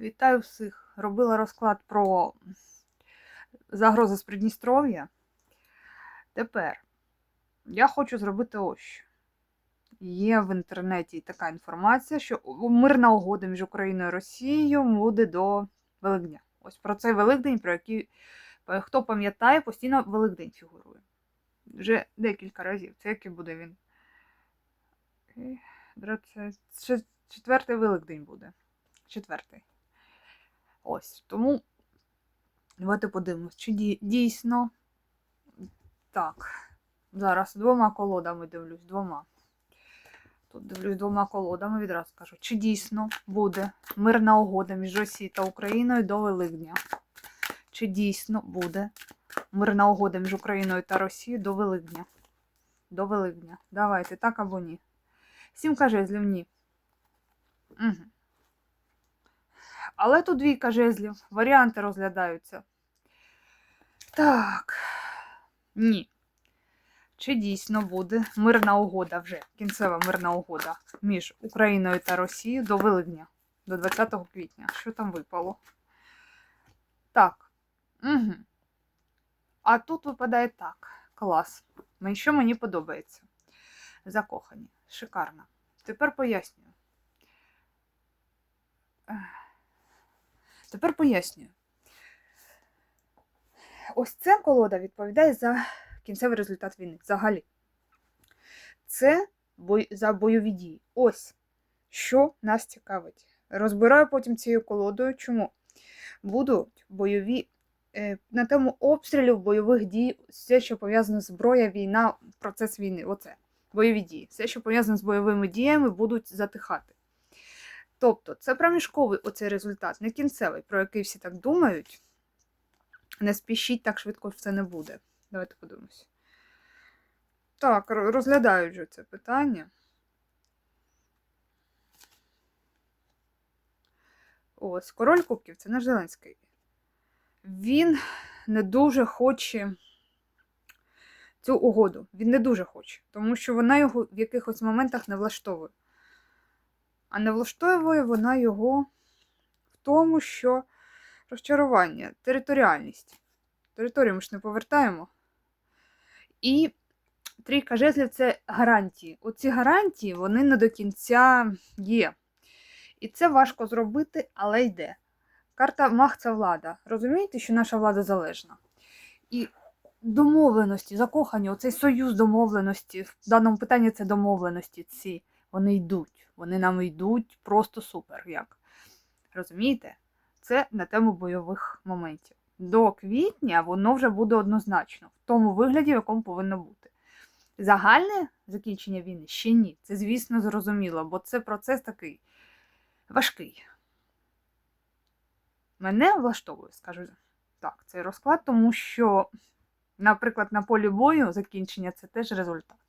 Вітаю всіх. Робила розклад про загрози з Придністров'я. Тепер я хочу зробити ось що. Є в інтернеті така інформація, що мирна угода між Україною і Росією буде до Великдня. Ось про цей Великдень, про який хто пам'ятає, постійно Великдень фігурує. Вже декілька разів. Це який буде він? Четвертий Великдень буде. Четвертий. Ось. Тому давайте подивимось, чи дійсно. Так. Зараз двома колодами дивлюсь, двома. Тут дивлюсь двома колодами, відразу кажу, чи дійсно буде мирна угода між Росією та Україною до Великдня? Чи дійсно буде мирна угода між Україною та Росією до Великдня? До Великдня. Давайте, так або ні. Сімка жезлів ні. Угу. Але тут двійка жезлів. Варіанти розглядаються. Так. Ні. Чи дійсно буде мирна угода вже, кінцева мирна угода між Україною та Росією до Великдня, до 20 квітня. Що там випало? Так. Угу. А тут випадає так. Клас. Що мені подобається? Закохані. Шикарно. Тепер пояснюю. Тепер пояснюю. Ось ця колода відповідає за кінцевий результат війни. Взагалі. Це бой... за бойові дії. Ось що нас цікавить. Розбираю потім цією колодою. Чому? Будуть бойові е, на тему обстрілів, бойових дій, все, що пов'язане з зброя, війна, процес війни. Оце. Бойові дії. Все, що пов'язане з бойовими діями, будуть затихати. Тобто, це проміжковий оцей результат, не кінцевий, про який всі так думають. Не спішіть, так швидко все не буде. Давайте подивимось. Так, ро- розглядають же це питання. Ось, король кубків це наш Зеленський. Він не дуже хоче цю угоду. Він не дуже хоче, тому що вона його в якихось моментах не влаштовує. А не влаштовує вона його в тому, що розчарування, територіальність. Територію ми ж не повертаємо. І трійка жезлів це гарантії. Оці гарантії вони не до кінця є. І це важко зробити, але йде. Карта Мах це влада. Розумієте, що наша влада залежна. І домовленості, закохані, оцей союз домовленості, в даному питанні це домовленості ці, вони йдуть. Вони нам йдуть просто супер. як. Розумієте? Це на тему бойових моментів. До квітня воно вже буде однозначно, в тому вигляді, в якому повинно бути. Загальне закінчення війни ще ні. Це, звісно, зрозуміло, бо це процес такий важкий. Мене влаштовує, скажу так, цей розклад, тому що, наприклад, на полі бою закінчення це теж результат.